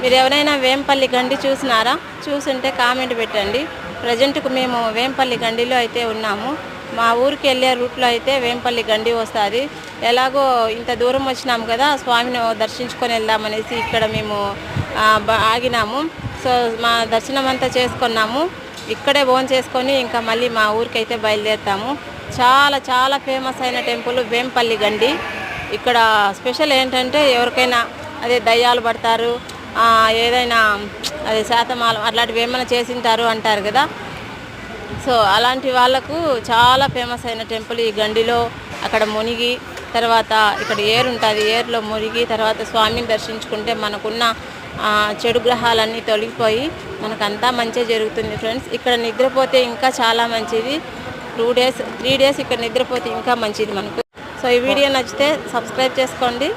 మీరు ఎవరైనా వేంపల్లి గండి చూసినారా? చూసుంటే కామెంట్ పెట్టండి. ప్రజెంట్కు మేము వేంపల్లి గండిలో అయితే ఉన్నాము. మా ఊరికి వెళ్ళే రూట్లో అయితే వేంపల్లి గండి వస్తుంది. ఎలాగో ఇంత దూరం వచ్చినాము కదా స్వామిని దర్శించుకొని వెళ్దామనేసి ఇక్కడ మేము ఆగినాము. సో మా దర్శనం అంతా చేసుకున్నాము. ఇక్కడే భోజనం చేసుకొని ఇంకా మళ్ళీ మా ఊరికి అయితే బయలుదేరుతాము. చాలా చాలా ఫేమస్ అయిన టెంపుల్ వేంపల్లి గండి. ఇక్కడ స్పెషల్ ఏంటంటే ఎవరికైనా అదే దయ్యాలు పడతారు ఏదైనా అది శాతమాలం అట్లాంటివి ఏమైనా చేసింటారు అంటారు కదా. సో అలాంటి వాళ్ళకు చాలా ఫేమస్ అయిన టెంపుల్ ఈ గండిలో అక్కడ మునిగి తర్వాత ఇక్కడ ఏరు ఉంటుంది ఏరులో మునిగి తర్వాత స్వామిని దర్శించుకుంటే మనకున్న చెడు గ్రహాలన్నీ తొలగిపోయి మనకంతా మంచి జరుగుతుంది ఫ్రెండ్స్. ఇక్కడ నిద్రపోతే ఇంకా చాలా మంచిది. టూ డేస్ త్రీ డేస్ ఇక్కడ నిద్రపోతే ఇంకా మంచిది మనకు. సో ఈ వీడియో నచ్చితే సబ్స్క్రైబ్ చేసుకోండి.